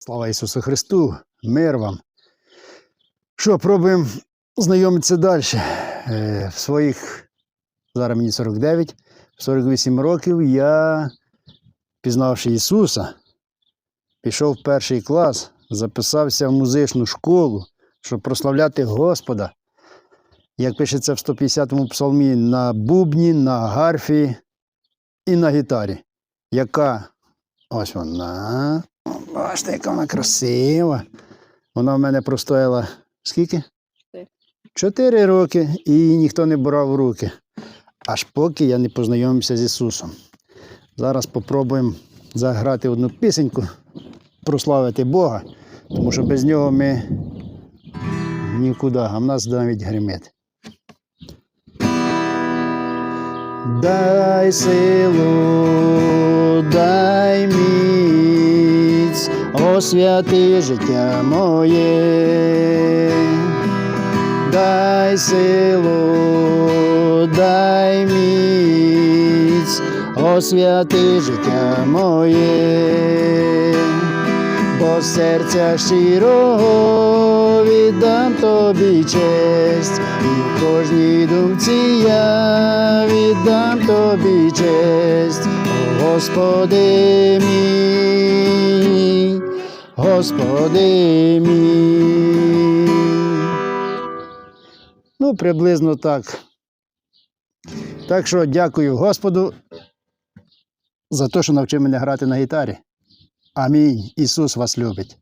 Слава Ісусу Христу, мир вам. Що, пробуємо знайомитися далі. Е, В своїх, зараз мені 49, в 48 років я, пізнавши Ісуса, пішов в перший клас, записався в музичну школу, щоб прославляти Господа. Як пишеться в 150-му псалмі, на бубні, на гарфі і на гітарі, яка ось вона. Бачите, яка вона красива. Вона в мене простояла скільки? Чотири. Роки і її ніхто не брав в руки. Аж поки я не познайомився з Ісусом. Зараз попробуємо заграти одну пісеньку, прославити Бога, тому що без нього ми нікуди, а в нас навіть гримить. Дай силу, дай міць, освяти життя моє, дай силу, дай міць, освяти життя моє, бо серця щирого віддам тобі честь, і в кожній думці я віддам тобі честь, О, Господи Господи мій. Ну, приблизно так. Так що дякую Господу за те, що навчив мене грати на гітарі. Амінь. Ісус вас любить.